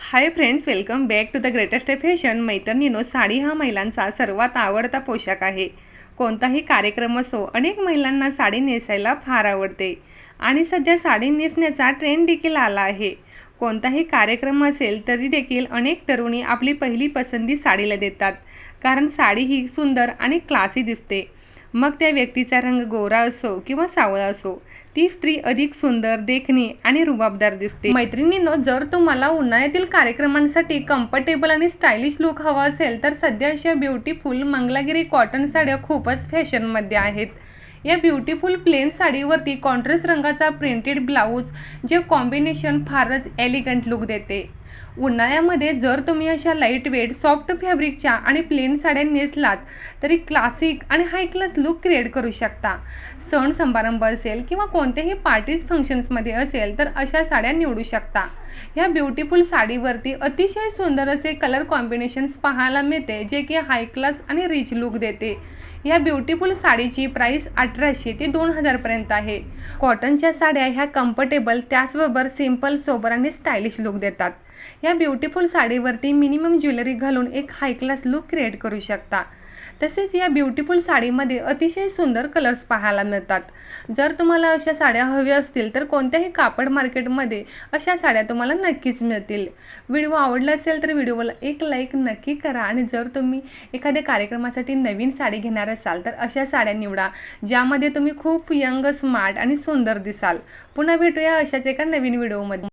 Hi friends welcome back to the greatest fashion मैत्रिणीनो sari हा महिलांचा सर्वात आवडता पोशाख आहे. कोणताही कार्यक्रम असो अनेक महिलांना साडी नेसायला फार आवडते. आणि सध्या साडी नेसण्याचा ट्रेंड देखील आला आहे. कोणताही कार्यक्रम असेल तरी देखील अनेक तरुणी आपली पहिली पसंती साडीला देतात. कारण साडी ही सुंदर आणि क्लासी दिसते. मग त्या व्यक्तीचा रंग गोरा असो किंवा सावळा असो ती स्त्री अधिक सुंदर देखणी आणि रुबाबदार दिसते. मैत्रिणींनो जर तुम्हाला उन्हाळ्यातील कार्यक्रमांसाठी कम्फर्टेबल आणि स्टायलिश लुक हवा असेल तर सध्या अशा ब्युटीफुल मंगलागिरी कॉटन साड्या खूपच फॅशनमध्ये आहेत. या ब्युटिफुल प्लेन साडीवरती कॉन्ट्रास्ट रंगाचा प्रिंटेड ब्लाऊज जे कॉम्बिनेशन फारच एलिगंट लुक देते. उन्हाळ्यामध्ये जर तुम्ही अशा लाइट वेट सॉफ्ट फॅब्रिकच्या आणि प्लेन साड्या नेसलात तरी क्लासिक आणि हाय क्लास लुक क्रिएट करू शकता. सण समारंभ असेल किंवा कोणत्याही पार्टीज फंक्शन्समध्ये असेल तर अशा साड्या निवडू शकता. ह्या ब्युटिफुल साडीवरती अतिशय सुंदर असे कलर कॉम्बिनेशन्स पाहायला मिळते जे की हाय क्लास आणि रिच लुक देते. ह्या ब्युटिफुल साडीची प्राईस अठराशे ते दोन हजारपर्यंत आहे. कॉटनच्या साड्या ह्या कम्फर्टेबल त्याचबरोबर सिंपल सोबर आणि स्टायलिश लुक देतात. या ब्युटिफुल साडीवरती मिनिमम ज्वेलरी घालून एक हाय क्लास लुक क्रिएट करू शकता. तसेच या ब्युटिफुल साडीमध्ये अतिशय सुंदर कलर्स पाहायला मिळतात. जर तुम्हाला अशा साड्या हव्या असतील तर कोणत्याही कापड मार्केटमध्ये अशा साड्या तुम्हाला नक्कीच मिळतील. व्हिडिओ आवडला असेल तर व्हिडिओला एक लाईक नक्की करा आणि जर तुम्ही एखाद्या कार्यक्रमासाठी नवीन साडी घेणार असाल तर अशा साड्या निवडा ज्यामध्ये तुम्ही खूप यंग स्मार्ट आणि सुंदर दिसाल. पुन्हा भेटूया अशाच एका नवीन व्हिडिओमध्ये.